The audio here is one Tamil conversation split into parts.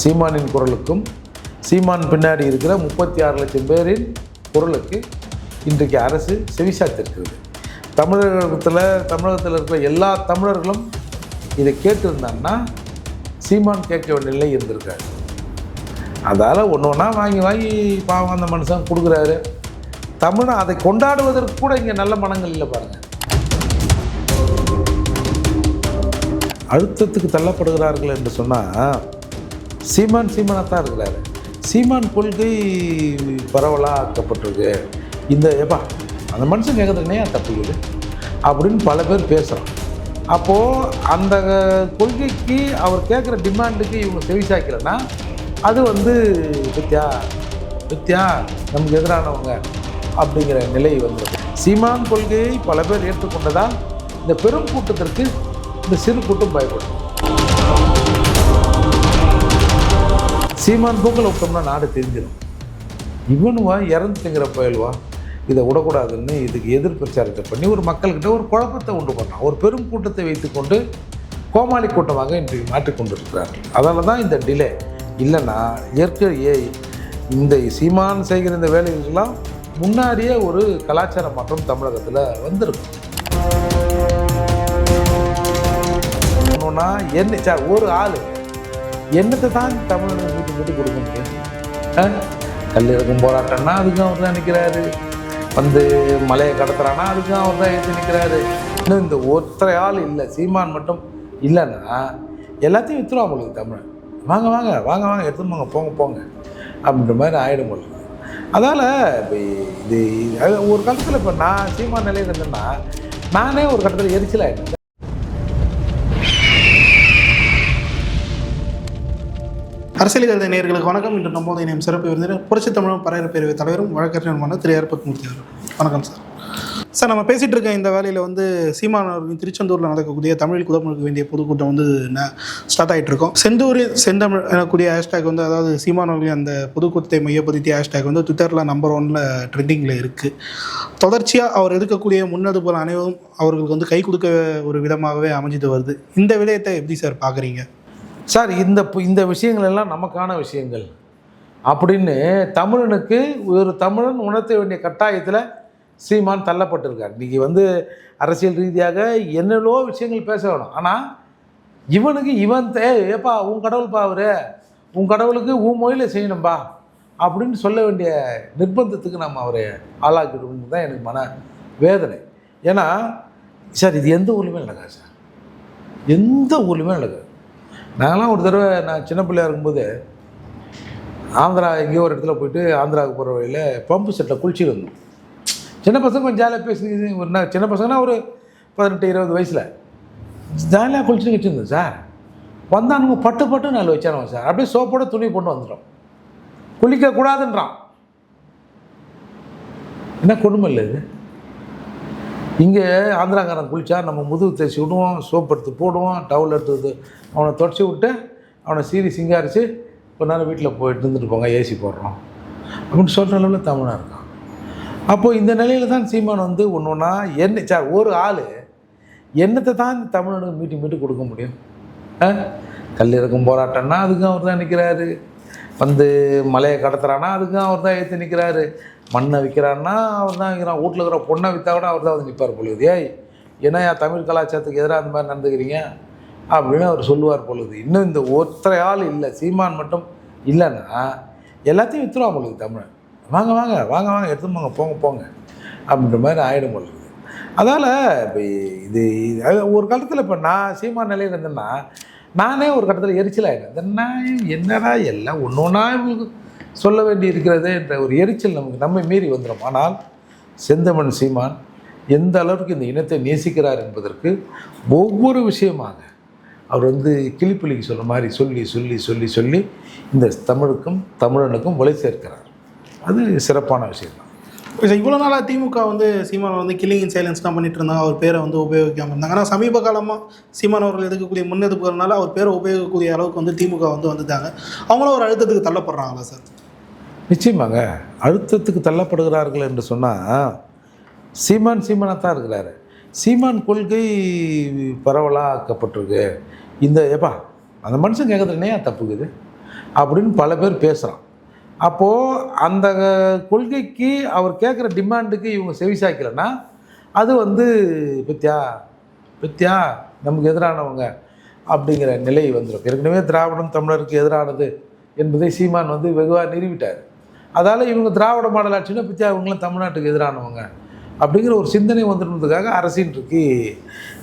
சீமானின் குரலுக்கும் சீமான் பின்னாடி இருக்கிற முப்பத்தி ஆறு லட்சம் பேரின் குரலுக்கு இன்றைக்கு அரசு செவிசாத்திருக்கிறது தமிழகத்தில் தமிழகத்தில் இருக்கிற எல்லா தமிழர்களும் இதை கேட்டிருந்தாங்கன்னா சீமான் கேட்க வேண்டிய நிலை இருந்திருக்காரு அதால் ஒன்று ஒன்றா வாங்கி வாங்கி பாவம் அந்த மனுஷன் கொடுக்குறாரு. தமிழை அதை கொண்டாடுவதற்கு கூட இங்கே நல்ல மனங்கள் இல்லை பாருங்கள் அழுத்தத்துக்கு தள்ளப்படுகிறார்கள் என்று சொன்னால் சீமான் சீமானாக தான் இருக்கிறாரு. சீமான் கொள்கை பரவலாக ஆக்கப்பட்டிருக்கு இந்த எப்பா அந்த மனுஷன் கேட்கறதுக்குனே தப்புக்குது அப்படின்னு பல பேர் பேசுகிறான் அப்போது அந்த கொள்கைக்கு அவர் கேட்குற டிமாண்டுக்கு இவங்க செவிசாய்க்கலைன்னா அது வந்து வித்யா வித்யா நமக்கு எதிரானவங்க அப்படிங்கிற நிலை வந்து சீமான் கொள்கையை பல பேர் ஏற்றுக்கொண்டதால் இந்த பெரும் கூட்டத்திற்கு இந்த சிறு கூட்டம் பயப்படும். சீமான் பூக்களை விட்டோம்னா நாடு தெரிஞ்சிடும் இவனுவா இறந்துட்டுங்கிற பயல்வா? இதை விடக்கூடாதுன்னு இதுக்கு எதிர் பிரச்சாரத்தை பண்ணி ஒரு மக்கள்கிட்ட ஒரு குழப்பத்தை உண்டு பண்ணான். ஒரு பெரும் கூட்டத்தை வைத்துக்கொண்டு கோமாளி கூட்டமாக இன்றைக்கு மாற்றிக்கொண்டிருக்கிறார்கள். அதனால தான் இந்த டிலே இல்லைன்னா இயற்கை இந்த சீமான் செய்கிற இந்த வேலைகளுக்கெல்லாம் முன்னாடியே ஒரு கலாச்சார மாற்றம் தமிழகத்தில் வந்திருக்கும். ஒன்றுன்னா என்ன சார் ஒரு ஆள் என்னத்தை தான் தமிழனுக்கு வீட்டு வீட்டு கொடுக்க முடியும் ஆ? கல்லிறக்கும் போராட்டம்னா அதுக்கும் அவர் தான் நிற்கிறாரு வந்து மலையை கடத்துறானா அதுக்கும் அவர் தான் ஏற்றி நிற்கிறாரு இன்னும் இந்த ஒற்றை ஆள் இல்லை சீமான் மட்டும் இல்லைன்னா எல்லாத்தையும் வித்துருவா உங்களுக்கு தமிழன் வாங்க வாங்க வாங்க வாங்க எடுத்துன்னு போங்க போங்க போங்க. அப்படின்ற மாதிரி ஆகிடும் உங்களுக்கு அதால் இப்போ இது ஒரு காலத்தில் இப்போ நான் சீமான் நிலையில் இருந்தேன்னா நானே ஒரு கட்டத்தில் எரிச்சலாயிட்டேன் அரசியல் கருத நேர்களுக்கு வணக்கம். இன்று நம்மோது இணையம் சிறப்பு விருந்தினர் புரட்சி தமிழும் பரையற பேரவை தலைவரும் வழக்கறிஞருமான திரு ஏற்பத் மூர்த்தி அவர்கள் வணக்கம் சார். சார் நம்ம பேசிகிட்டு இருக்க இந்த வேலையில் வந்து சீமான் திருச்செந்தூரில் நடக்கக்கூடிய தமிழில் குதமுழுக்க வேண்டிய பொதுக்கூட்டம் வந்து ஸ்டார்ட் ஆகிட்டு இருக்கோம். செந்தூரில் செந்தமிழ் எனக்கூடிய ஹேஷ்டேக் வந்து அதாவது சீமானவர்களின் அந்த பொதுக்கூட்டத்தை மையப்படுத்திய ஹேஷ்டேக் வந்து ட்விட்டரில் நம்பர் ஒனில் ட்ரெண்டிங்கில் இருக்குது தொடர்ச்சியாக அவர் எடுக்கக்கூடிய முன்னெடுப்புகள் அனைவரும் அவர்களுக்கு வந்து கை கொடுக்க ஒரு விதமாகவே அமைஞ்சிட்டு வருது. இந்த விடயத்தை எப்படி சார் பார்க்குறீங்க சார் இந்த பு- இந்த விஷயங்கள் எல்லாம் நமக்கான விஷயங்கள். அப்படின்னு தமிழனுக்கு ஒரு தமிழன் உணர்த்த வேண்டிய கட்டாயத்தில் சீமான் தள்ளப்பட்டிருக்கார். இன்றைக்கி வந்து அரசியல் ரீதியாக என்னென்னோ விஷயங்கள் பேச வேணும். ஆனால் இவனுக்கு இவன் தே ஏப்பா உன் கடவுள்ப்பா அவரு. உன் கடவுளுக்கு உன் மொழியில் செய்யணும்பா. அப்படின்னு சொல்ல வேண்டிய நிர்பந்தத்துக்கு நம்ம அவரை ஆளாக்கிடுவோம் தான் எனக்கு மன வேதனை. ஏன்னா சார் இது எந்த ஊர்லையுமே நடக்காது சார். எந்த ஊர்லையுமே நடக்காது. நாங்களாம் ஒரு தடவை நான் சின்ன பிள்ளையாக இருக்கும்போது ஆந்திரா எங்கேயோ ஒரு இடத்துல போயிட்டு ஆந்திராவுக்கு போகிற வழியில் பம்பு செட்டில் குளிச்சுட்டு வந்தோம். சின்ன பசங்க கொஞ்சம் ஜாலியாக பேசி ஒரு நான் சின்ன பசங்கன்னா ஒரு பதினெட்டு இருபது வயசில். ஜாலியாக குளிச்சுட்டு வச்சுருந்தோம் சார் வந்தானுங்க பட்டு பட்டு நாலு வச்சானுங்க சார் அப்படியே சோப்போட துணி போட்டு வந்துட்டோம். குளிக்கக்கூடாதுன்றான் என்ன கொடுமை இல்லை இது? இங்கே ஆந்திராக்காரன் குளிச்சா நம்ம முதுகு தேய்ச்சி விடுவோம் சோப் எடுத்து போடுவோம் டவுல் எடுத்து அவனை தொடச்சி விட்டு அவனை சீரி சிங்காரித்து கொஞ்ச நேரம் வீட்டில் போயிட்டு இருந்துட்டு போங்க ஏசி போடுறோம் அப்படின்னு சொல்கிற அளவில் தமிழாக இருக்கான். அப்போது இந்த நிலையில் தான் சீமான் வந்து ஒன்று ஒன்றா என்ன சார் ஒரு ஆள் என்னத்தை தான் தமிழனுக்கு மீட்டி மீட்டு கொடுக்க முடியும்? ஆ? கல் இறக்கும் போராட்டம்னா அதுக்கும் அவர் தான் நிற்கிறாரு வந்து மலையை கடத்துறான்னா அதுக்கும் அவர் தான் ஏற்றி நிற்கிறாரு மண்ணை விற்கிறான்னா அவர் தான் விற்கிறான். வீட்டில் இருக்கிற பொண்ணை விற்றா கூட அவர் தான் வந்து நிற்பார் பொழுது ஏய் என்னையா தமிழ் கலாச்சாரத்துக்கு எதிராக அந்த மாதிரி நடந்துக்கிறீங்க? அப்படின்னு அவர் சொல்லுவார் பொழுது. இன்னும் இந்த ஒருத்தரை ஆள் இல்லை சீமான் மட்டும் இல்லைன்னா எல்லாத்தையும் விற்றுருவா பொழுது தமிழன். வாங்க வாங்க வாங்க வாங்க எடுத்து போங்க போங்க போங்க அப்படின்ற மாதிரி ஆகிடும் பொழுது. அதால் இப்போ இது இது- அது ஒரு காலத்தில் இப்போ நான் சீமான் நிலையில் இருந்தேன்னா நானே ஒரு கட்டத்தில் எரிச்சல் ஆகிட்டேன் இந்த என்னடா எல்லாம் ஒன்று ஒன்றா இவங்களுக்கு சொல்ல வேண்டி இருக்கிறது என்ற ஒரு எரிச்சல் நமக்கு நம்மை மீறி வந்துடும் ஆனால் செந்தமன் சீமான் எந்த அளவுக்கு இந்த இனத்தை நேசிக்கிறார் என்பதற்கு ஒவ்வொரு விஷயமாக அவர் வந்து கிளிப்பிள்ளிக்கு சொல்ல மாதிரி சொல்லி சொல்லி சொல்லி சொல்லி இந்த தமிழுக்கும் தமிழனுக்கும் ஒளி சேர்க்கிறார். அது சிறப்பான விஷயம் தான். இப்போ இவ்வளோ நாளாக திமுக வந்து சீமான் வந்து கில்லிங் சைலன்ஸ் தான் பண்ணிட்டு இருந்தாங்க. அவர் பேரை வந்து உபயோகிக்காமல் இருந்தாங்க. ஆனால் சமீப காலமாக சீமான் அவர்கள் எடுக்கக்கூடிய முன்னெடுப்புகள்னால அவர் பேரை உபயோகிக்கக்கூடிய அளவுக்கு வந்து திமுக வந்து வந்துட்டாங்க. அவங்களும் ஒரு அழுத்தத்துக்கு தள்ளப்படுறாங்களா சார்? நிச்சயமாங்க. அழுத்தத்துக்கு தள்ளப்படுகிறார்கள் என்று சொன்னால் சீமான் சீமானாக தான் இருக்கிறாரு. சீமான் கொள்கை பரவலாக்கப்பட்டிருக்கு. இந்த எப்பா அந்த மனுஷன் கேட்கறதுல ஏன் தப்புக்குது? அப்படின்னு பல பேர் பேசுகிறான் அப்போது அந்த கொள்கைக்கு அவர் கேட்குற டிமாண்டுக்கு இவங்க செவிசாய்க்கலைன்னா அது வந்து பித்தியா பித்தியா நமக்கு எதிரானவங்க அப்படிங்கிற நிலை வந்துடும் ஏற்கனவே திராவிடம் தமிழருக்கு எதிரானது என்பதை சீமான் வந்து வெகுவாக நிறுவிட்டார் அதால் இவங்க திராவிட மாடல் ஆட்சினா பித்தியா இவங்களும் தமிழ்நாட்டுக்கு எதிரானவங்க அப்படிங்கிற ஒரு சிந்தனை வந்துடுறதுக்காக அரசின்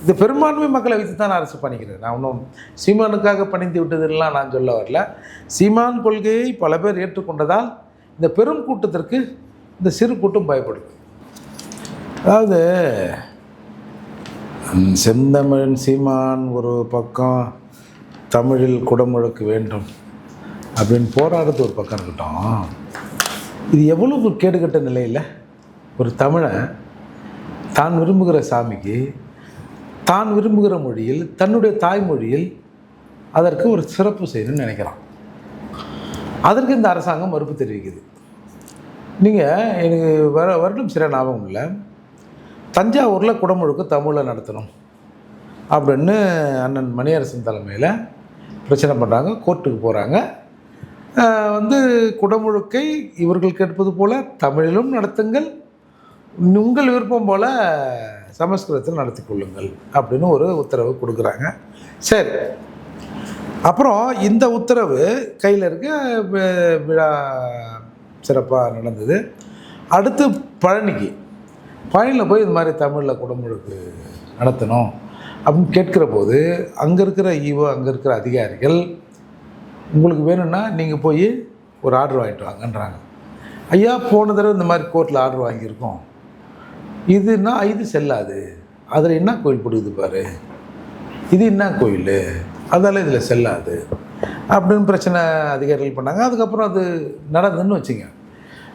இந்த பெரும்பான்மை மக்களை வைத்து தான் அரசு பண்ணிக்கிறேன் நான் ஒன்றும் சீமானுக்காக பணிந்து விட்டதெல்லாம் நான் சொல்ல வரல. சீமான் கொள்கையை பல பேர் ஏற்றுக்கொண்டதால் இந்த பெரும் கூட்டத்திற்கு இந்த சிறு கூட்டம் பயப்படுது. அதாவது செந்தமிழன் சீமான் ஒரு பக்கம் தமிழில் குடமுழக்கு வேண்டும் அப்படின்னு போராடுறது ஒரு பக்கம் இருக்கட்டும். இது எவ்வளவு கேடுகட்ட நிலையில் ஒரு தமிழை தான் விரும்புகிற சாமிக்கு தான் விரும்புகிற மொழியில் தன்னுடைய தாய்மொழியில் அதற்கு ஒரு சிறப்பு செய்யணும்னு நினைக்கிறான். அதற்கு இந்த அரசாங்கம் மறுப்பு தெரிவிக்குது. நீங்கள் எனக்கு வர வருடம் சில ஞாபகம் இல்லை. தஞ்சாவூரில் குடமுழுக்கு தமிழில் நடத்தணும் அப்படின்னு அண்ணன் மணியரசன் தலைமையில் பிரச்சனை பண்ணுறாங்க கோர்ட்டுக்கு போகிறாங்க வந்து குடமுழுக்கை இவர்கள் கேட்பது போல் தமிழிலும் நடத்துங்கள் உங்கள் விருப்பம் போல் சமஸ்கிருதத்தில் நடத்தி கொள்ளுங்கள் அப்படின்னு ஒரு உத்தரவு கொடுக்குறாங்க. சரி. அப்புறம் இந்த உத்தரவு கையில் இருக்க விழா சிறப்பாக நடந்தது. அடுத்து பழனிக்கு. பழனியில் போய் இது மாதிரி தமிழில் குடமுழுக்கு நடத்தணும் அப்படின்னு கேட்கிற போது அங்கே இருக்கிற ஈவோ அங்கே இருக்கிற அதிகாரிகள் உங்களுக்கு வேணும்னா நீங்கள் போய் ஒரு ஆர்டர் வாங்கிட்டு வாங்கன்றாங்க. ஐயா போன தடவை இந்த மாதிரி கோர்ட்டில் ஆர்டர் வாங்கியிருக்கோம். இதுன்னா இது செல்லாது. அதில் என்ன கோயில் பிடிக்குது பாரு? இது என்ன கோயில்? அதால் இதில் செல்லாது. அப்படின்னு பிரச்சனை அதிகாரிகள் பண்ணாங்க. அதுக்கப்புறம் அது நடந்ததுன்னு வச்சுங்க.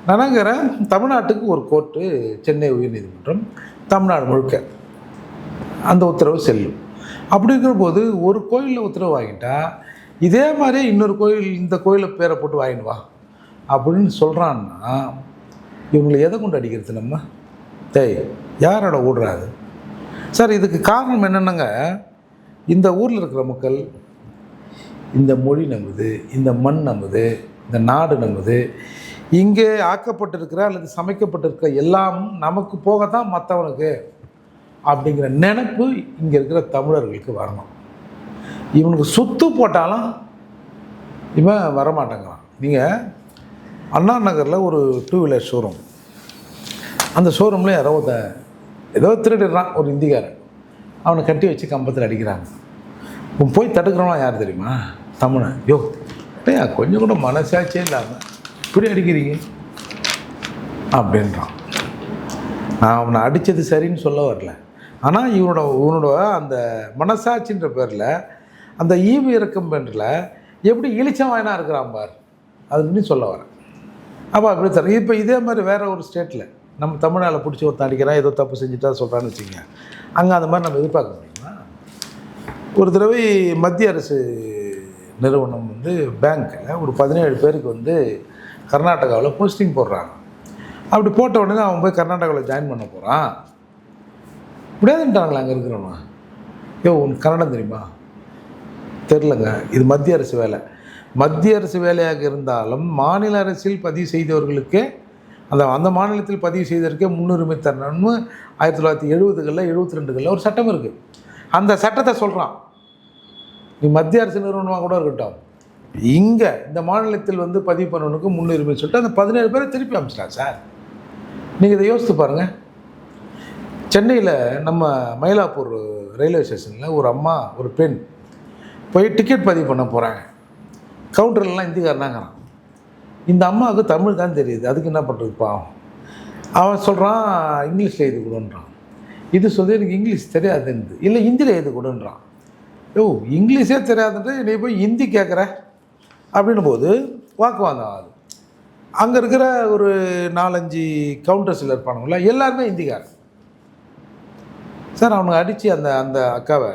நடக்கிற தமிழ்நாட்டுக்கு ஒரு கோர்ட்டு சென்னை உயர்நீதிமன்றம் தமிழ்நாடு முழுக்க அந்த உத்தரவு செல்லும். அப்படி இருக்கிற போது ஒரு கோயிலில் உத்தரவு வாங்கிட்டா இதே மாதிரியே இன்னொரு கோயில் இந்த கோயிலை பேரை போட்டு வாங்கிடுவா அப்படின்னு சொல்கிறான்னா இவங்களை எதை கொண்டு அடிக்கிறது நம்ம? டேய் யாரோட ஓடுறாது சார் இதுக்கு காரணம் என்னென்னங்க? இந்த ஊரில் இருக்கிற மக்கள் இந்த மொழி நம்புது இந்த மண் நம்புது இந்த நாடு நம்புது இங்கே ஆக்கப்பட்டிருக்கிற அல்லது சமைக்கப்பட்டிருக்கிற எல்லாம் நமக்கு போகத்தான் மற்றவனுக்கு அப்படிங்கிற நினைப்பு இங்கே இருக்கிற தமிழர்களுக்கு வரணும். இவனுக்கு சுத்து போட்டாலும் இவன் வரமாட்டேங்கிறான். நீங்கள் அண்ணா நகரில் ஒரு டூ வீலர் ஷோரூம் அந்த ஷோரூமில் யாரோ ஒருத்த ஏதோ திருடிடுறான் ஒரு இந்திக்காரன். அவனை கட்டி வச்சு கம்பத்தில் அடிக்கிறாங்க. உன் போய் தடுக்கிறவனா யார் தெரியுமா? தமிழன். யோ டேய் கொஞ்சம் கூட மனசாட்சியே இல்லாமல் இப்படி அடிக்கிறீங்க? அப்படின்றான். நான் அவனை அடித்தது சரின்னு சொல்ல வரல. ஆனால் இவனோட இவனோட அந்த மனசாட்சின்ற பேரில் அந்த ஈவு இறக்கம் பேரில் எப்படி இளிச்சம் இருக்கிறான் பார். அதுன்னு சொல்ல வரேன். அப்போ அப்படி தர இப்போ இதே மாதிரி வேற ஒரு ஸ்டேட்டில் நம்ம தமிழ்நாட்டில் பிடிச்சி ஒருத்தன் அடிக்கிறான் ஏதோ தப்பு செஞ்சுட்டா சொல்கிறான்னு வச்சுக்கோங்க. அங்கே அந்த மாதிரி நம்ம எதிர்பார்க்க முடியுமா? ஒரு தடவை மத்திய அரசு நிறுவனம் வந்து பேங்க்கில் ஒரு பதினேழு பேருக்கு வந்து கர்நாடகாவில் போஸ்டிங் போடுறாங்க. அப்படி போட்ட உடனே அவன் போய் கர்நாடகாவில் ஜாயின் பண்ண போகிறான் முடியாதுன்ட்டாங்களா அங்கே இருக்கிறவங்க? ஐயோ உனக்கு கன்னடம் தெரியுமா? தெரிலங்க இது மத்திய அரசு வேலை. மத்திய அரசு வேலையாக இருந்தாலும் மாநில அரசில் பதிவு செய்தவர்களுக்கு அந்த அந்த மாநிலத்தில் பதிவு செய்ததற்கே முன்னுரிமை தரணும்னு ஆயிரத்தி தொள்ளாயிரத்தி எழுபதுகளில் எழுபத்தி ரெண்டுகளில் ஒரு சட்டம் இருக்குது அந்த சட்டத்தை சொல்கிறான் நீ மத்திய அரசு நிறுவனமாக கூட இருக்கட்டும். இங்கே இந்த மாநிலத்தில் வந்து பதிவு பண்ணவனுக்கு முன்னுரிமை சொல்லிட்டு அந்த பதினேழு பேரை திருப்பி அமைச்சிட்டான் சார். நீங்கள் இதை யோசித்து பாருங்கள் சென்னையில் நம்ம மயிலாப்பூர் ரயில்வே ஸ்டேஷனில் ஒரு அம்மா ஒரு பெண் போய் டிக்கெட் பதிவு பண்ண போகிறாங்க கவுண்டர்லாம் இந்திக்காரனாங்கிறான். இந்த அம்மாவுக்கு தமிழ் தான் தெரியுது. அதுக்கு என்ன பண்ணுறது பாவம் அவன் சொல்கிறான் இங்கிலீஷில் எழுதி கொடுன்றான். இது சொல்லி எனக்கு இங்கிலீஷ் தெரியாதுன்னு இல்லை ஹிந்தியில் எழுதி கொடுன்றான். ஓ இங்கிலீஷே தெரியாதுன்ட்டு நீ போய் ஹிந்தி கேட்குற? அப்படின்னும் போது வாக்குவாதம் ஆகுது. அங்கே இருக்கிற ஒரு நாலஞ்சு கவுண்டர்ஸில் இருப்பானுங்களா? எல்லாருமே ஹிந்திக்காரன் சார் அவனுக்கு அடித்து அந்த அந்த அக்காவை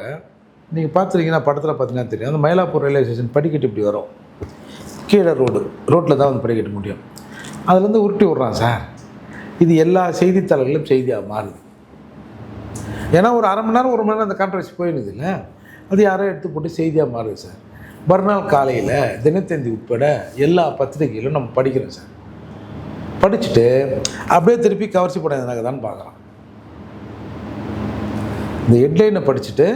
நீங்கள் பார்த்துருக்கீங்கன்னா படத்தில் பார்த்தீங்கன்னா தெரியும். அந்த மயிலாப்பூர் ரயில்வே ஸ்டேஷன் படிக்கட்டு இப்படி வரும். கீழே ரோடு ரோட்டில் தான் வந்து படிக்கட்டு முடியும். அதுலேருந்து உருட்டி விட்றான் சார். இது எல்லா செய்தித்தாளர்களும் செய்தியாக மாறுது. ஏன்னா ஒரு அரை மணி நேரம் ஒரு மணி நேரம் அந்த கான்ட்ரவர்சி போயிடுது இல்லை? அது யாரோ எடுத்து போட்டு செய்தியாக மாறுது சார். மறுநாள் காலையில் தினத்தந்தி உட்பட எல்லா பத்திரிகைகளும் நம்ம படிக்கிறோம் சார். படிச்சுட்டு அப்படியே திருப்பி கவர்ச்சி படம் எதனாக தான் பார்க்குறோம் இந்த ஹெட்லைனை படிச்சுட்டு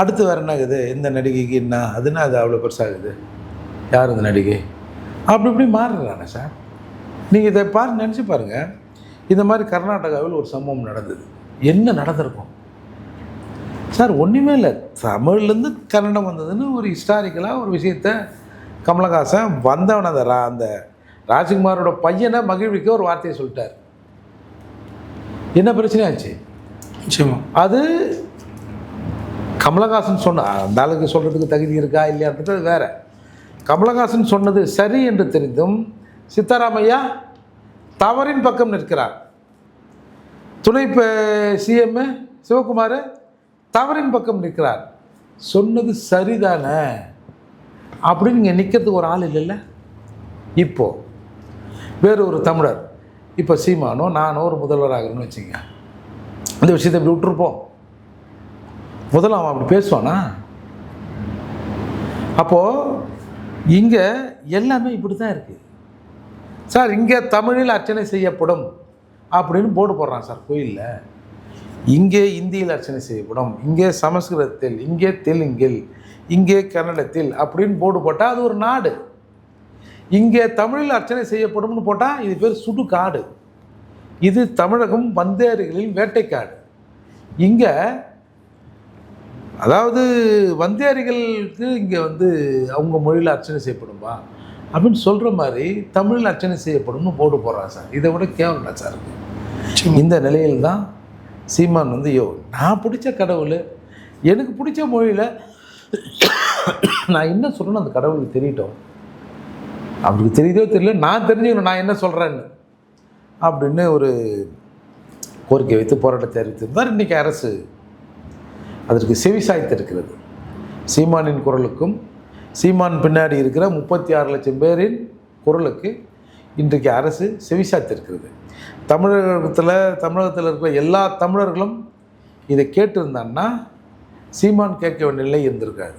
அடுத்து வேறு என்ன ஆகுது? இந்த நடிகைக்கு என்ன? அதுன்னா அது அவ்வளோ பெருசாகுது. யார் இந்த நடிகை? அப்படி இப்படி மாறுறானே சார். நீங்கள் இதை பாரு நினச்சி பாருங்கள் இந்த மாதிரி கர்நாடகாவில் ஒரு சம்பவம் நடந்தது. என்ன நடந்திருக்கும்? சார் ஒன்றுமே இல்லை. தமிழ்லேருந்து கன்னடம் வந்ததுன்னு ஒரு ஹிஸ்டாரிக்கலாக ஒரு விஷயத்த கமலஹாசன் வந்தவன் அந்த ரா அந்த ராஜ்குமாரோட பையனை மகிழ்விக்க ஒரு வார்த்தையை சொல்லிட்டார். என்ன பிரச்சனையாச்சு நிச்சயமா. அது கமலஹாசன் சொன்ன அந்த ஆளுக்கு சொல்கிறதுக்கு தகுதி இருக்கா இல்லையான்றது அது வேற. கமலஹாசன் சொன்னது சரி என்று தெரிந்தும் சித்தாராமையா தவறின் பக்கம் நிற்கிறார். துணை சிஎம் சிவகுமார் தவறின் பக்கம் நிற்கிறார். சொன்னது சரிதானே? அப்படின்னு இங்கே நிற்கிறதுக்கு ஒரு ஆள் இல்லைல்ல? இப்போ வேறு ஒரு தமிழர். இப்போ சீமானோ நானோ ஒரு முதல்வர் ஆகிறேன்னு வச்சுங்க இந்த விஷயத்தை இப்படி விட்டுருப்போம். முதல்ல அவன் அப்படி பேசுவானா? அப்போது இங்கே எல்லாமே இப்படி தான் இருக்குது சார் இங்கே தமிழில் அர்ச்சனை செய்யப்படும் அப்படின்னு போர்டு போடுறான் சார் கோயிலில். இங்கே இந்தியில் அர்ச்சனை செய்யப்படும் இங்கே சமஸ்கிருதத்தில் இங்கே தெலுங்கில் இங்கே கன்னடத்தில் அப்படின்னு போர்டு போட்டால் அது ஒரு நாடு. இங்கே தமிழில் அர்ச்சனை செய்யப்படும்னு போட்டால் இது பேர் சுடுகாடு. இது தமிழகம் வந்தேரிகளின் வேட்டைக்காடு. இங்கே அதாவது வந்தேரிகளுக்கு இங்கே வந்து அவங்க மொழியில் அர்ச்சனை செய்யப்படும்பா? அப்படின்னு சொல்கிற மாதிரி தமிழில் அர்ச்சனை செய்யப்படும்னு போட்டு போடுறான் சார். இதை விட கேவலம் சார் இந்த நிலையில் தான் சீமான் வந்து யோ நான் பிடிச்ச கடவுள் எனக்கு பிடிச்ச மொழியில் நான் என்ன சொல்கிறேன்னு அந்த கடவுளுக்கு தெரியட்டும். அவருக்கு தெரியுதோ தெரியல நான் தெரிஞ்சுக்கணும் நான் என்ன சொல்கிறேன்னு அப்படின்னு ஒரு கோரிக்கை வைத்து போராட்டத்தை அறிவித்திருந்தார். இன்றைக்கி அரசு அதற்கு செவிசாய்த்திருக்கிறது சீமானின் குரலுக்கும் சீமான் பின்னாடி இருக்கிற முப்பத்தி ஆறு லட்சம் பேரின் குரலுக்கு இன்றைக்கு அரசு செவிசாய்த்திருக்கிறது தமிழகத்தில் தமிழகத்தில் இருக்கிற எல்லா தமிழர்களும் இதை கேட்டிருந்தான்னா சீமான் கேட்க வேண்டிய நிலை இருந்திருக்காது.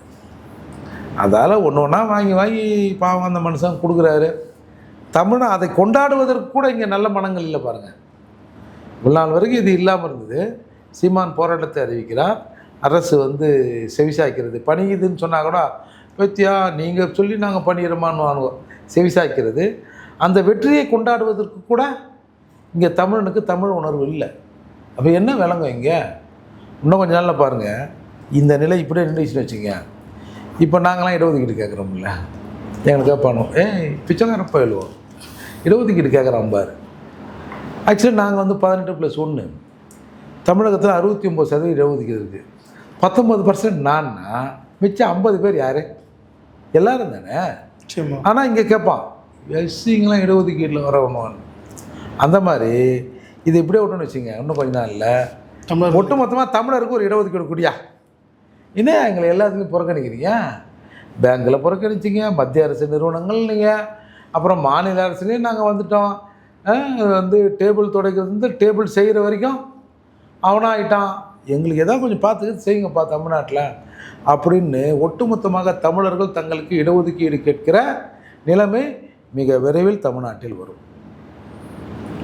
அதால் ஒன்று ஒன்றா வாங்கி வாங்கி பாவம் அந்த மனுஷன் கொடுக்குறாரு. தமிழை அதை கொண்டாடுவதற்கு கூட இங்கே நல்ல மனங்கள் இல்லை பாருங்கள் இவ்வளோ நாள் வரைக்கும் இது இல்லாமல் இருந்தது. சீமான் போராட்டத்தை அறிவிக்கிறார். அரசு வந்து செவிசாய்க்கிறது. பணியுதுன்னு சொன்னால் கூட பத்தியா நீங்கள் சொல்லி நாங்கள் பண்ணிடுறோமான்னு செவிசாய்க்கிறது. அந்த வெற்றியை கொண்டாடுவதற்கு கூட இங்கே தமிழனுக்கு தமிழ் உணர்வு இல்லை. அப்போ என்ன விளங்கும் இங்கே? இன்னும் கொஞ்ச நாளில் பாருங்கள் இந்த நிலை இப்படியே நின்றுச்சுன்னு வச்சுங்க இப்போ நாங்களாம் இடஒதுக்கீடு கேட்குறோம்ல. எங்களுக்காக கேட்பானோ ஏ பிச்சைக்காரன் போயிடுவோம் இடஒதுக்கீடு கேட்குறான் பாரு. ஆக்சுவலி நாங்கள் வந்து பதினெட்டு ப்ளஸ் ஒன்று தமிழகத்தில் அறுபத்தி ஒம்பது சதவீதம் இடஒதுக்கீடு இருக்குது பத்தொம்பது பர்சன்ட் நான்னா மிச்சம் ஐம்பது பேர் யார்? எல்லாரும் தானே? ஆனால் இங்கே கேட்பான் எஸ்சிங்கெலாம் இடஒதுக்கீட்டில் வரணும் அந்த மாதிரி இது இப்படியே விட்டோன்னு வச்சுங்க இன்னும் கொஞ்ச நாளில். தமிழர் ஒட்டு மொத்தமாக தமிழருக்கு ஒரு இடஒதுக்கீடு குடியா என்ன எங்களை எல்லாத்துலேயும் புறக்கணிக்கிறீங்க? பேங்க்கில் புறக்கணிச்சிங்க மத்திய அரசு நிறுவனங்கள் நீங்கள் அப்புறம் மாநில அரசுலேயும் நாங்கள் வந்துட்டோம். வந்து டேபிள் துடைக்கிறது வந்து டேபிள் செய்கிற வரைக்கும் அவனாயிட்டான். எங்களுக்கு ஏதாவது கொஞ்சம் பார்த்து செய்யுங்கப்பா தமிழ்நாட்டில் அப்படின்னு ஒட்டுமொத்தமாக தமிழர்கள் தங்களுக்கு இடஒதுக்கீடு கேட்கிற நிலைமை மிக விரைவில் தமிழ்நாட்டில் வரும்.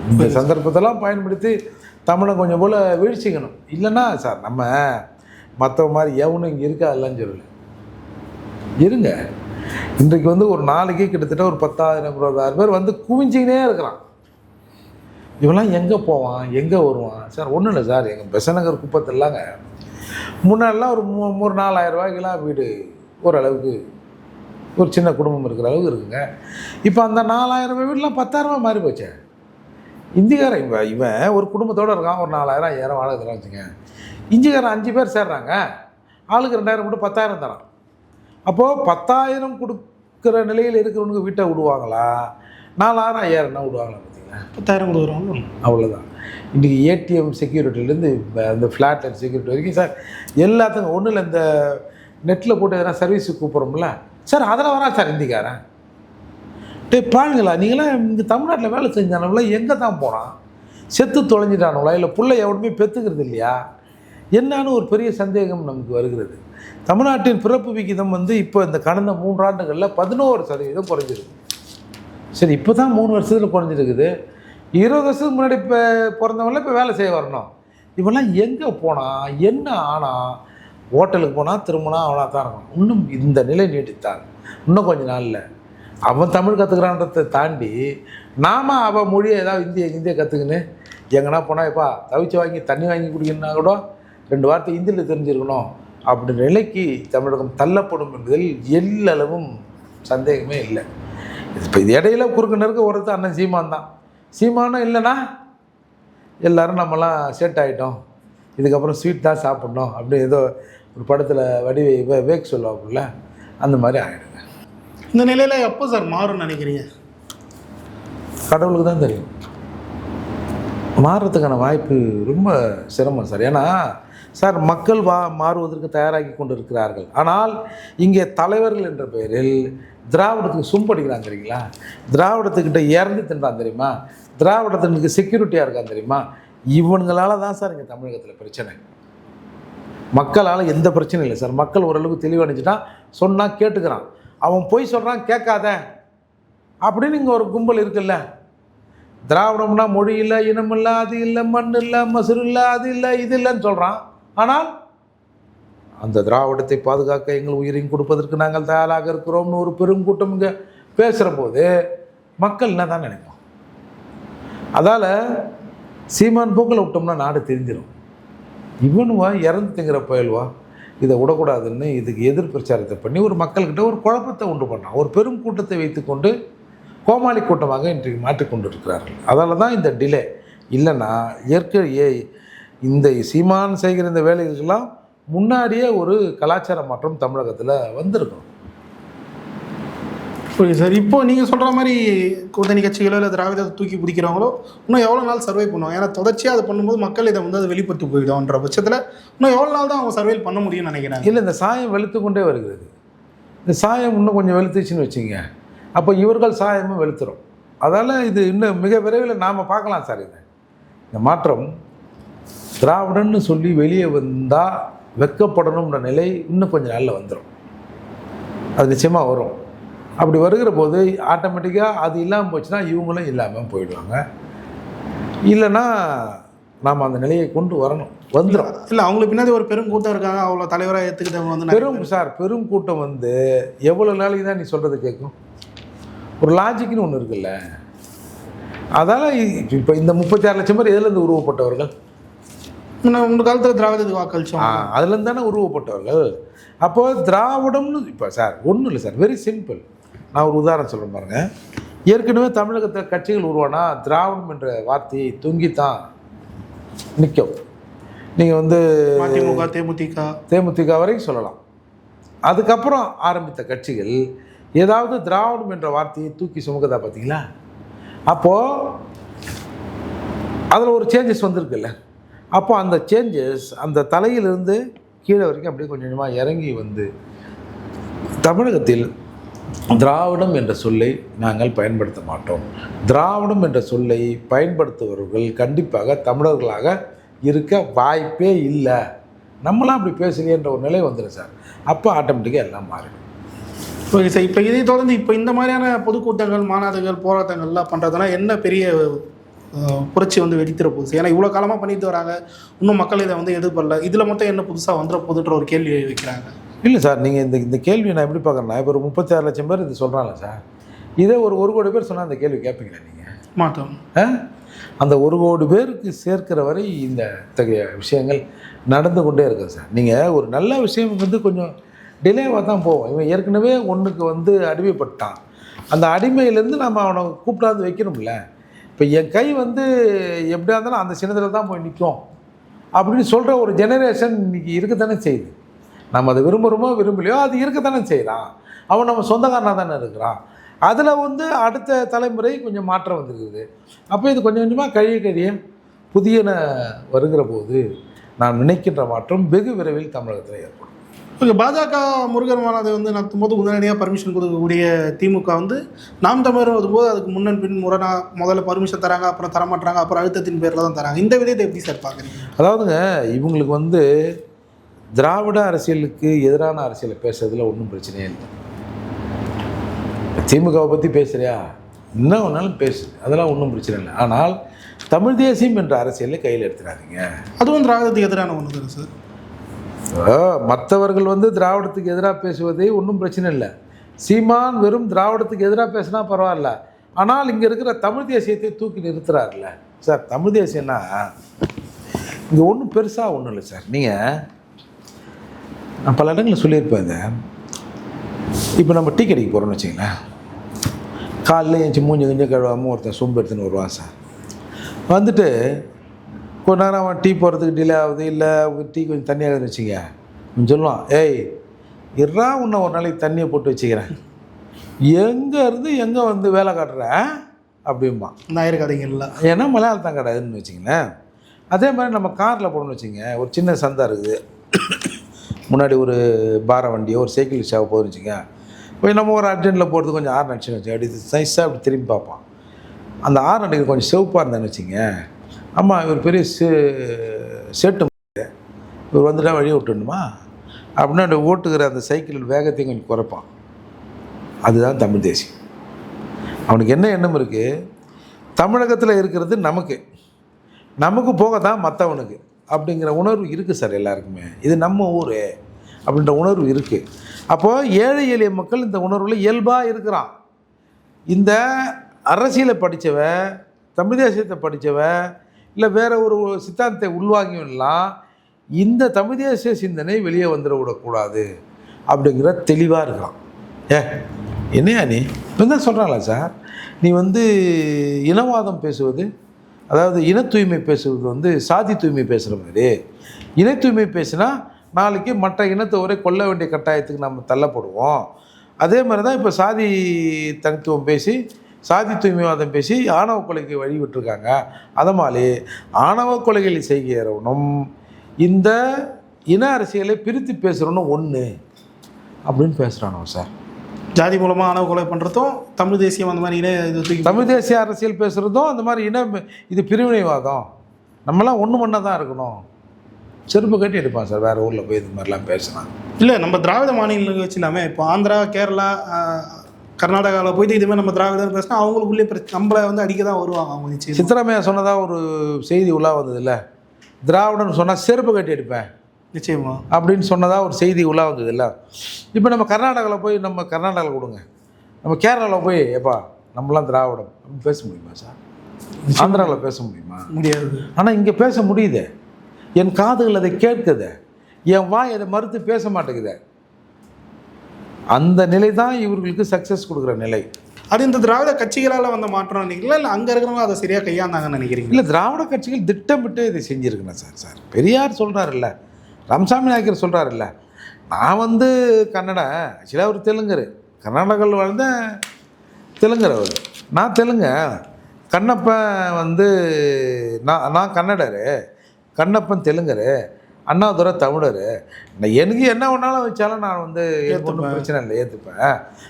இந்த சந்தர்ப்பத்தெல்லாம் பயன்படுத்தி தமிழை கொஞ்சம் போல் வீழ்ச்சிக்கணும். இல்லைன்னா சார் நம்ம மற்ற மாதிரி எவனும் இங்கே இருக்கா? இல்லைன்னு சொல்லலை. இருங்க. இன்றைக்கு வந்து ஒரு நாளைக்கு கிட்டத்தட்ட ஒரு பத்தாயிரம் இருபதாயிரம் பேர் வந்து குவிஞ்சிக்கினே இருக்கிறான் இவெல்லாம் எங்கே போவான்? எங்கே வருவான்? சார் ஒன்றும் இல்லை சார். எங்கள் பெசநகர் குப்பத்திலாங்க முன்னாடிலாம் ஒரு மூ மூணு நாலாயிரம் வீடு ஓரளவுக்கு ஒரு சின்ன குடும்பம் இருக்கிற அளவுக்கு இருக்குங்க. இப்போ அந்த நாலாயிரம் ரூபாய் வீடுலாம் பத்தாயிரமா மாறி போச்சே. இந்திக்காரன் இவன் இவன் ஒரு குடும்பத்தோடு இருக்கான். ஒரு நாலாயிரம் ஐயாயிரம் வாடகை தரான் வச்சுங்க இஞ்சிக்காரன் அஞ்சு பேர் சேர்றாங்க. ஆளுக்கு ரெண்டாயிரம் மட்டும் பத்தாயிரம் தரான். அப்போது பத்தாயிரம் கொடுக்குற நிலையில் இருக்கிறவனுக்கு வீட்டை விடுவாங்களா? நாலாயிரம் ஐயாயிரம்னா விடுவாங்களா? பத்தாயிரம் கொடுக்குறோம் அவ்வளோதான் இன்றைக்கி ஏடிஎம் செக்யூரிட்டிலேருந்து இந்த ஃப்ளாட் செக்யூரிட்டி வரைக்கும் சார் எல்லாத்துக்கும் ஒன்றும் இல்லை இந்த நெட்டில் போட்டு எதனா சர்வீஸுக்கு கூப்பிட்றோம்ல சார் அதில் வரா சார் இந்திக்காரன் டே பாருங்களா நீங்களாம் இங்கே தமிழ்நாட்டில் வேலை செஞ்சானவங்கள எங்கே தான் போனான் செத்து தொலைஞ்சிட்டானுங்களா இல்லை பிள்ளை எவனுமே பெற்றுக்கிறது இல்லையா? என்னன்னு ஒரு பெரிய சந்தேகம் நமக்கு வருகிறது. தமிழ்நாட்டின் பிறப்பு விகிதம் வந்து இப்போ இந்த கடந்த மூன்றாண்டுகளில் பதினோரு சதவீதம் குறைஞ்சிருக்கு. சரி இப்போ தான் மூணு வருஷத்தில் குறைஞ்சிருக்குது. இருபது வருஷத்துக்கு முன்னாடி இப்போ பிறந்தவங்களாம் இப்போ வேலை செய்ய வரணும். இவெல்லாம் எங்கே போனால் என்ன ஆனால் ஹோட்டலுக்கு போனால் திரும்பினா அவனாக தான் இருக்கணும். இன்னும் இந்த நிலை நீட்டித்தான் இன்னும் கொஞ்ச நாளில் அவன் தமிழ் கற்றுக்கிறான்றதை தாண்டி நாம அவன் மொழியை ஏதாவது இந்திய இந்திய கற்றுக்கின்னு எங்கன்னா போனால் எப்பா தவிச்சு வாங்கி தண்ணி வாங்கி குடிக்கணும்னா கூட ரெண்டு வார்த்தை இந்தியில் தெரிஞ்சிருக்கணும். அப்படி நிலைக்கு தமிழகம் தள்ளப்படும் என்பதில் எல்லளவும் சந்தேகமே இல்லை. இப்போ இது இடையில குறுக்கு நெருக்க ஒருத்தர் அண்ணன் சீமான் தான். சீமானும் இல்லைன்னா எல்லாரும் நம்மலாம் செட் ஆகிட்டோம் இதுக்கப்புறம் ஸ்வீட் தான் சாப்பிட்ணும் அப்படி ஏதோ ஒரு படத்தில் வடிவை வேக் சொல்லுவாப்புல. அந்த மாதிரி ஆகிடுங்க இந்த நிலையில எப்போ சார் மாறும்னு நினைக்கிறீங்க? கடவுளுக்கு தான் தெரியும். மாறுறதுக்கான வாய்ப்பு ரொம்ப சிரமம் சார். ஏன்னா சார் மக்கள் வா மாறுவதற்கு தயாராகி கொண்டு இருக்கிறார்கள் ஆனால் இங்கே தலைவர்கள் என்ற பெயரில் திராவிடத்துக்கு சும்படிக்கிறாங்க தெரியுங்களா? திராவிடத்துக்கிட்ட இறந்து தின்றான் தெரியுமா? திராவிடத்தினுக்கு செக்யூரிட்டியாக இருக்கான் தெரியுமா? இவனுங்களால தான் சார் இங்கே தமிழகத்தில் பிரச்சனை. மக்களால் எந்த பிரச்சனையும் இல்லை சார். மக்கள் ஓரளவுக்கு தெளிவடைஞ்சிட்டான் சொன்னால் கேட்டுக்கிறான். அவன் போய் சொல்கிறான் கேட்காத. அப்படின்னு இங்கே ஒரு கும்பல் இருக்குல்ல. திராவிடம்னா மொழி இல்லை இனம் இல்லை அது இல்லை மண் இல்லை மசுறு இல்லை அது இல்லை இது இல்லைன்னு சொல்கிறான் ஆனால் அந்த திராவிடத்தை பாதுகாக்க எங்கள் உயிரையும் கொடுப்பதற்கு நாங்கள் தயாராக இருக்கிறோம்னு ஒரு பெருங்கூட்டம் இங்கே பேசுகிற போது மக்கள் என்ன தான் நினைப்போம் அதால் சீமான் போக்கில் விட்டோம்னா நாடு தெரிஞ்சிடும் இவனுவா இறந்து திங்கிற பயல்வா? இதை விடக்கூடாதுன்னு இதுக்கு எதிர் பிரச்சாரத்தை பண்ணி ஒரு மக்கள்கிட்ட ஒரு குழப்பத்தை உண்டு பண்ணான். ஒரு பெரும் கூட்டத்தை வைத்துக்கொண்டு கோமாளி கூட்டமாக இன்றைக்கு மாற்றிக்கொண்டு இருக்கிறார்கள் அதால் தான் இந்த டிலே இல்லைன்னா இயற்கை இந்த சீமான் செய்கிற இந்த வேலைகளுக்கெல்லாம் முன்னாடியே ஒரு கலாச்சார மாற்றம் தமிழகத்தில் வந்திருக்கும். புரியுது சார் இப்போ நீங்கள் சொல்கிற மாதிரி கூட்டணி கட்சிகளோ இல்லை திராவிடத்தை தூக்கி பிடிக்கிறவங்களோ இன்னும் எவ்வளோ நாள் சர்வே பண்ணுவாங்க? ஏன்னா தொடர்ச்சியாக அதை பண்ணும்போது மக்கள் இதை வந்து அதை வெளிப்பட்டு போயிடும்ன்ற பட்சத்தில் இன்னும் எவ்வளோ நாள் தான் அவங்க சர்வே பண்ண முடியும்னு நினைக்கிறாங்க இல்லை இந்த சாயம் வெளுத்து கொண்டே வருகிறது. இந்த சாயம் இன்னும் கொஞ்சம் வெளுத்துச்சுன்னு வச்சுங்க. அப்போ இவர்கள் சாயமும் வெளுத்துரும். அதால் இது இன்னும் மிக விரைவில் நாம் பார்க்கலாம் சார் இது. இந்த மாற்றம் திராவிடன்னு சொல்லி வெளியே வந்தால் வெக்கப்படணுன்ற நிலை இன்னும் கொஞ்சம் நாளில் வந்துடும் அது நிச்சயமாக வரும். அப்படி வருகிற போது ஆட்டோமேட்டிக்காக அது இல்லாமல் போச்சுன்னா இவங்களும் இல்லாமல் போயிடுவாங்க. இல்லைன்னா நாம் அந்த நிலையை கொண்டு வரணும். வந்துடும் இல்லை அவங்களுக்கு பின்னாடி ஒரு பெரும் கூட்டம் இருக்காங்க. அவ்வளோ தலைவராக ஏற்றுக்கிட்டவங்க வந்து பெரும் சார் பெரும் கூட்டம் வந்து எவ்வளோ நாளைக்கு தான் நீ சொல்கிறது கேட்கும்? ஒரு லாஜிக்னு ஒன்று இருக்குல்ல. அதால் இப்போ இந்த முப்பத்தி ஆறு லட்சம் பேர் எதுலேருந்து உருவப்பட்டவர்கள்? முன்ன காலத்தில் திராவிடத்துக்கு வாக்களிச்சோம். அதுலேருந்து தானே உருவப்பட்டவர்கள். அப்போது திராவிடம்னு இப்போ சார் ஒன்றும் இல்லை சார் வெரி சிம்பிள் நான் ஒரு உதாரணம் சொல்கிறேன் பாருங்க. ஏற்கனவே தமிழகத்தில் கட்சிகள் உருவானா திராவிடம் என்ற வார்த்தையை தொங்கித்தான் நிற்கும் நீங்கள் வந்து மதிமுக தேமுதிக. தேமுதிக வரைக்கும் சொல்லலாம். அதுக்கப்புறம் ஆரம்பித்த கட்சிகள் ஏதாவது திராவிடம் என்ற வார்த்தையை தூக்கி சுமக்குதா பார்த்தீங்களா அப்போது அதில் ஒரு சேஞ்சஸ் வந்திருக்குல்ல. அப்போ அந்த சேஞ்சஸ் அந்த தலையிலிருந்து கீழே வரைக்கும் அப்படியே கொஞ்சம் கொஞ்சமாக இறங்கி வந்து தமிழகத்தில் திராவிடம் என்ற சொல்லை நாங்கள் பயன்படுத்த மாட்டோம். திராவிடம் என்ற சொல்லை பயன்படுத்துபவர்கள் கண்டிப்பாக தமிழர்களாக இருக்க வாய்ப்பே இல்லை. நம்மளாம் அப்படி பேசலையேன்ற ஒரு நிலை வந்துடும் சார். அப்போ ஆட்டோமேட்டிக்காக எல்லாம் மாறிடும். ஓகே சார் இப்போ இதை தொடர்ந்து இப்போ இந்த மாதிரியான பொதுக்கூட்டங்கள் மாநாடுகள் போராட்டங்கள்லாம் பண்ணுறதுனா என்ன பெரிய புரட்சி வந்து வெடித்திர போகுது. ஏன்னா இவ்வளோ காலமாக பண்ணிட்டு வராங்க. இன்னும் மக்கள் இதை வந்து எதிர்படல இதில் மட்டும் என்ன புதுசாக வந்துட போகுதுன்ற ஒரு கேள்வி வைக்கிறாங்க. இல்லை சார் நீங்கள் இந்த இந்த கேள்வியை நான் எப்படி பார்க்குறேன்னா இப்போ ஒரு முப்பத்தி ஆறு லட்சம் பேர் இது சொல்கிறாங்க சார். இதே ஒரு ஒரு கோடி பேர் சொன்னால் அந்த கேள்வி கேட்பீங்களா நீங்கள் மாட்டோம்? அந்த ஒரு கோடி பேருக்கு சேர்க்கிற வரை இந்த இத்தகைய விஷயங்கள் நடந்து கொண்டே இருக்குது சார். நீங்கள் ஒரு நல்ல விஷயம் வந்து கொஞ்சம் டிலேவாக தான் போவோம் இவன் ஏற்கனவே ஒன்றுக்கு வந்து அடிமைப்பட்டான். அந்த அடிமையிலேருந்து நம்ம அவனை கூப்பிடாது வைக்கணும்ல. இப்போ என் கை வந்து எப்படியா இருந்தாலும் அந்த சின்னத்தில் தான் போய் நிற்கும் அப்படின்னு சொல்கிற ஒரு ஜெனரேஷன் இன்றைக்கி இருக்கத்தானே செய்யுது. நம்ம அதை விரும்புகிறோமோ விரும்பலையோ அது இருக்கத்தானே செய்கிறான் அவன் நம்ம சொந்தக்காரனாக தானே இருக்கிறான். அதில் வந்து அடுத்த தலைமுறை கொஞ்சம் மாற்றம் வந்துருக்குது. அப்போ இது கொஞ்சம் கொஞ்சமாக கழிய கழியும் புதியன வருகிற போது நான் நினைக்கின்ற மாற்றம் வெகு விரைவில் தமிழகத்தில் ஏற்படும். ஓகே பாஜக முருகர் மாநாடு வந்து நடத்தும் போது உடனடியாக பர்மிஷன் கொடுக்கக்கூடிய திமுக வந்து நாம் தமிழர் வரும்போது அதுக்கு முன்னன் பின் முரணா முதல்ல பர்மிஷன் தராங்க அப்புறம் தரமாட்டுறாங்க அப்புறம் அழுத்தத்தின் பேரில் தான் தராங்க. இந்த விதத்தை எப்படி சார் பார்க்குறீங்க? அதாவதுங்க இவங்களுக்கு வந்து திராவிட அரசியலுக்கு எதிரான அரசியலை பேசுறதுல ஒன்றும் பிரச்சனையே இல்லை. திமுகவை பற்றி பேசுறியா? என்ன வேணாலும் பேசு. அதெல்லாம் ஒன்றும் பிரச்சனை இல்லை. ஆனால் தமிழ் தேசியம் என்ற அரசியலை கையில் எடுத்துடாதீங்க. அதுவும் திராவிடத்துக்கு எதிரான ஒன்று தானே சார் மற்றவர்கள் வந்து திராவிடத்துக்கு எதிராக பேசுவதே ஒன்றும் பிரச்சனை இல்லை. சீமான் வெறும் திராவிடத்துக்கு எதிராக பேசினா பரவாயில்ல. ஆனால் இங்கே இருக்கிற தமிழ் தேசியத்தை தூக்கி நிறுத்துறாருல சார் தமிழ் தேசியம்னா இங்கே ஒன்றும் பெருசாக ஒன்றும் இல்லை சார். நீங்கள் நான் பல இடங்களில் சொல்லியிருப்பேன் இதை. இப்போ நம்ம டீ கடைக்கு போகிறோம்னு வச்சிங்களேன் காலையில் ஏஞ்சி மூஞ்சி கிஞ்சி கழுவாமல் ஒருத்தன் சொம்பு எடுத்துன்னு வருவான் சார். வந்துட்டு கொஞ்ச நேரம் அவன் டீ போடுறதுக்கு டிலே ஆகுது இல்லை டீ கொஞ்சம் தண்ணி ஆகுதுன்னு வச்சுங்க சொல்லுவான் ஏய் இறா உன்னை ஒரு நாளைக்கு தண்ணியை போட்டு வச்சுக்கிறேன். எங்கே இருந்து எங்கே வந்து வேலை காட்டுற? அப்படிம்பா நாயர் கதைகள்ல ஏன்னா மலையாளத்தான் கிடையாதுன்னு வச்சிங்களேன் அதே மாதிரி நம்ம காரில் போகணும்னு வச்சுங்க ஒரு சின்ன சந்தா இருக்குது. முன்னாடி ஒரு பார வண்டியோ ஒரு சைக்கிள் ரிக்ஷாவோ போகுதுன்னு வச்சுங்க போய் நம்ம ஒரு அர்ஜென்ட்டில் போகிறது கொஞ்சம் ஆறு நடிச்சுன்னு வச்சு அப்படி நைஸாக அப்படி திரும்பி பார்ப்பான். அந்த ஆறு நடிகர் கொஞ்சம் செவப்பாக இருந்தான்னு வச்சுங்க ஆமாம் இவர் பெரிய செ செட்டு இவர் வந்துட்டா வழி விட்டுணுமா அப்படின்னா அந்த ஓட்டுகிற அந்த சைக்கிள் வேகத்தையும் கொஞ்சம் குறைப்பான். அதுதான் தமிழ் தேசியம். அவனுக்கு என்ன எண்ணம் இருக்குது தமிழகத்தில் இருக்கிறது நமக்கு. நமக்கு போக தான் மற்றவனுக்கு அப்படிங்கிற உணர்வு இருக்குது சார் எல்லாருக்குமே. இது நம்ம ஊர் அப்படின்ற உணர்வு இருக்குது அப்போது ஏழை எளிய மக்கள் இந்த உணர்வில் இயல்பாக இருக்கிறான். இந்த அரசியலை படித்தவன் தமிழ் தேசியத்தை படித்தவன் இல்லை வேற ஒரு சித்தாந்தத்தை உள்வாங்கியவன்லாம் இந்த தமிழ் தேசிய சிந்தனை வெளியே வந்துட விடக்கூடாது அப்படிங்கிற தெளிவாக இருக்கலாம் ஏ என்னையா நீ? இப்போ தான் சொல்கிறாங்களா சார். நீ வந்து இனவாதம் பேசுவது அதாவது இன தூய்மை பேசுவது வந்து சாதி தூய்மை பேசுகிற மாதிரி. இன தூய்மை பேசினா நாளைக்கு மற்ற இனத்தை கொல்ல வேண்டிய கட்டாயத்துக்கு நம்ம தள்ளப்படுவோம். அதே மாதிரி தான் இப்போ சாதி தனித்துவம் பேசி சாதி தூய்மைவாதம் பேசி ஆணவ கொலைக்கு வழி விட்டுருக்காங்க அதை மாதிரி ஆணவ கொலைகளை செய்கிறவனும் இந்த இன அரசியலை பிரித்து பேசுகிறவனும் ஒன்று அப்படின்னு பேசுகிறானோ சார். ஜாதி மூலமாக ஆணவ கொலை பண்ணுறதும் தமிழ் தேசியம் அந்த மாதிரி இன இது தமிழ் தேசிய அரசியல் பேசுகிறதும் அந்த மாதிரி இன இது பிரிவினைவாதம். நம்மலாம் ஒன்று மண்ணாக தான் இருக்கணும். செருப்பு கட்டி எடுப்பான் சார் வேறு ஊரில் போய் இது மாதிரிலாம் பேசினான் இல்லை நம்ம திராவிட மாநிலங்கள் வச்சுலாமே இப்போ ஆந்திரா கேரளா கர்நாடகாவில் போயிட்டு இதுமாதிரி நம்ம திராவிடர் பேசினா அவங்களுக்குள்ளே பிரச்சனை நம்மளை வந்து அடிக்க தான் வருவாங்க அவங்க நிச்சயம். சித்தராமையா சொன்னதாக ஒரு செய்தி உள்ளா வந்ததுல்ல? திராவிடன்னு சொன்னால் செருப்பு கட்டி எடுப்பேன் நிச்சயமா. அப்படின்னு சொன்னதாக ஒரு செய்தி உள்ளா வந்ததுல்ல? இப்போ நம்ம கர்நாடகாவில் போய் நம்ம கர்நாடகாவில் கொடுங்க. நம்ம கேரளாவில் போய் எப்பா நம்மளாம் திராவிடம். அப்படின்னு பேச முடியுமா சார்? ஆந்திராவில் பேச முடியுமா? முடியாது. ஆனால் இங்கே பேச முடியுதே. என் காதுகள் அதை கேட்குதே. என் வாய் அதை மறுத்து பேச மாட்டேங்குதே. அந்த நிலை தான் இவர்களுக்கு சக்ஸஸ் கொடுக்குற நிலை. அது இந்த திராவிட கட்சிகளால் வந்த மாற்றம் நினைக்கிறீங்களா? இல்லை அங்கே இருக்கிறவங்க அதை சரியாக கையாண்டாங்கன்னு நினைக்கிறீங்க இல்லை திராவிட கட்சிகள் திட்டமிட்டு இதை செஞ்சுருக்கணும் சார் சார். பெரியார் சொல்கிறாருல்ல ராமசாமி நாயக்கர் சொல்கிறாருல்ல நான் வந்து கன்னடம் ஆக்சுவலாக அவர் தெலுங்கர். கர்நாடகாவில் வாழ்ந்த தெலுங்கர் அவர். நான் தெலுங்க கண்ணப்பன் வந்து நான் நான் கன்னடரு கண்ணப்பன் தெலுங்கர் அண்ணாதுரை தமிழர். நான் எனக்கு என்ன வேணாலும் வச்சாலும் நான் வந்து ஒன்றும். பிரச்சனை இல்லை ஏற்றுப்பேன்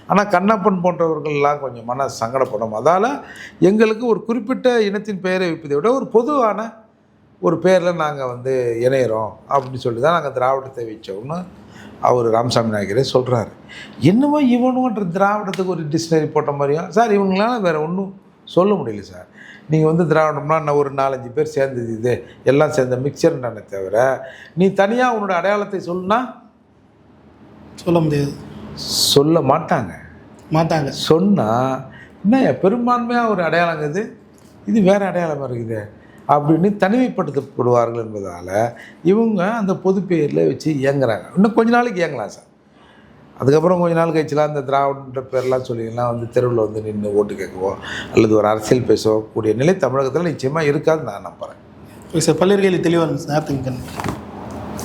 ஆனால் கண்ணப்பன் போன்றவர்கள்லாம் கொஞ்சம் மன சங்கடப்படும். அதால் எங்களுக்கு ஒரு குறிப்பிட்ட இனத்தின் பெயரை வைப்பதை விட ஒரு பொதுவான ஒரு பேரில் நாங்கள் வந்து இணையிறோம் அப்படின்னு சொல்லி தான் நாங்கள் திராவிடத்தை வச்சோம்னு அவர் ராமசாமி நாயக்கரே சொல்கிறாரு என்னமோ இவனுன்ற திராவிடத்துக்கு ஒரு டிக்ஷனரி போட்ட மாதிரியும் சார் இவங்களால வேறு ஒன்றும் சொல்ல முடியல சார். நீங்கள் வந்து திராவிடம்னா நான் ஒரு நாலஞ்சு பேர் சேர்ந்தது இது. எல்லாம் சேர்ந்த மிக்சர்ன்றானே தவிர நீ தனியாக உன்னோட அடையாளத்தை சொல்லுனா? சொல்ல முடியாது. சொல்ல மாட்டாங்க. மாட்டாங்க. சொன்னால் என்ன பெரும்பான்மையாக ஒரு அடையாளங்குது இது? வேறு அடையாளமாக இருக்குது? அப்படின்னு தனிமைப்படுத்தப்படுவார்கள் என்பதால் இவங்க அந்த பொது பெயரில் வச்சு இயங்குறாங்க. இன்னும் கொஞ்ச நாளைக்கு இயங்கலாம் சார். அதுக்கப்புறம் கொஞ்ச நாள் கழிச்சுலாம் அந்த திராவிடன்ற பேர்லாம் சொல்லிங்கலாம் வந்து தெருவில் வந்து நின்று ஓட்டு கேட்கவோ அல்லது ஒரு அரசியல் பேசவோ கூடிய நிலை தமிழகத்தில் நிச்சயமாக இருக்காதுன்னு நான் நம்புகிறேன் சார். பல்வேறு கேள்வி தெளிவாக இருந்துச்சு. நேரத்துக்கு